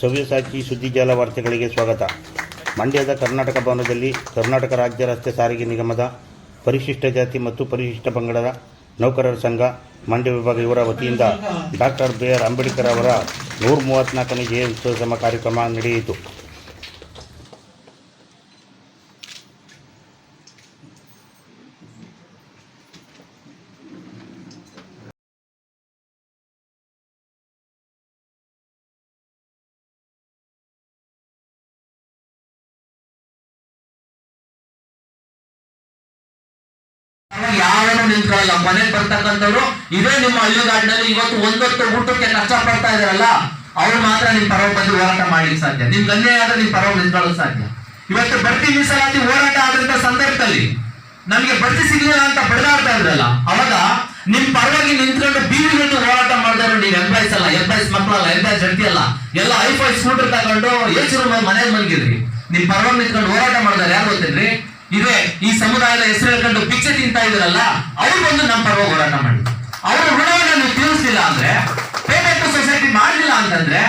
ಸವ್ಯಸಾಚಿ ಸುದ್ದಿಜಾಲ ವಾರ್ತೆಗಳಿಗೆ ಸ್ವಾಗತ. ಮಂಡ್ಯದ ಕರ್ನಾಟಕ ಭವನದಲ್ಲಿ ಕರ್ನಾಟಕ ರಾಜ್ಯ ರಸ್ತೆ ಸಾರಿಗೆ ನಿಗಮದ ಪರಿಶಿಷ್ಟ ಜಾತಿ ಮತ್ತು ಪರಿಶಿಷ್ಟ ಪಂಗಡದ ನೌಕರರ ಸಂಘ, ಮಂಡ್ಯ ವಿಭಾಗ ಇವರ ವತಿಯಿಂದ ಡಾಕ್ಟರ್ ಬಿ ಆರ್ ಅಂಬೇಡ್ಕರ್ ಅವರ ನೂರ ಮೂವತ್ತ್ನಾಲ್ಕನೇ ಜಯಂತ್ಯೋತ್ಸವ ಕಾರ್ಯಕ್ರಮ ನಡೆಯಿತು. ಯಾರು ನಿಂತ್ಕೊಳ್ಳಲ್ಲ. ಮನೆಗೆ ಬರ್ತಕ್ಕಂಥವ್ರು ಇದೇ ನಿಮ್ಮ ಹಳ್ಳಿಗಾಡಿನಲ್ಲಿ ಇವತ್ತು ಒಂದೊತ್ತು ಊಟಕ್ಕೆ ನಷ್ಟ ಪಡ್ತಾ ಇದಾರಲ್ಲ ಅವ್ರು ಮಾತ್ರ ನಿಮ್ ಪರವಾಗಿ ಬಂದು ಹೋರಾಟ ಮಾಡ್ಲಿಕ್ಕೆ ಸಾಧ್ಯ. ನಿಮ್ ಅನ್ಯಾಯ ಆದ್ರೆ ನಿಮ್ ಪರವಾಗಿ ನಿಂತ್ಕೊಳ್ಳೋಕೆ ಸಾಧ್ಯ. ಇವತ್ತು ಬಡ್ತಿ ಮೀಸಲಾತಿ ಹೋರಾಟ ಆದಂತ ಸಂದರ್ಭದಲ್ಲಿ ನಮ್ಗೆ ಬಡ್ತಿ ಸಿಗ್ಲಿಲ್ಲ ಅಂತ ಬಡದಾಡ್ತಾ ಇದ್ರಲ್ಲ, ಅವಾಗ ನಿಮ್ ಪರವಾಗಿ ನಿಂತ್ಕೊಂಡು ಬೀದಿಗಳನ್ನು ಹೋರಾಟ ಮಾಡಿದವರು ನೀವು ಎಂಪ್ಲಾಯ್ಸ್ ಅಲ್ಲ ಎಂಪ್ಲಾಯ್ಸ್ ಮಕ್ಕಳಲ್ಲ ಎಂಪ್ಲಾಯ್ಸ್ ಜಂಟಿ ಅಲ್ಲ. ಎಲ್ಲ ಐಫೈ ಸ್ಕೂಟರ್ ತಗೊಂಡು ಏಸು ಮನೆಗೆ ಮಲಗಿದ್ರಿ ನಿಮ್ ಪರವಾಗಿ ನಿಂತ್ಕೊಂಡು ಹೋರಾಟ ಮಾಡಿದಾರೆ ಯಾರು ಗೊತ್ತೇನ್ರಿ? ಇದೇ, ಈ ಸಮುದಾಯದ ಹೆಸರು ಹೇಳ್ಕೊಂಡು ಭಿಕ್ಷೆ ತಿಂತಾ ಇದ್ರಲ್ಲ ಅವ್ರು ಬಂದು ನಮ್ಮ ಪರವಾಗಿ ಹೋರಾಟ ಮಾಡಿ ಅವರ ಋಣವನ್ನು ನೀವು ಅಂದ್ರೆ ಪೇಮೆಂಟ್ ಸೊಸೈಟಿ ಮಾಡಲಿಲ್ಲ ಅಂತಂದ್ರೆ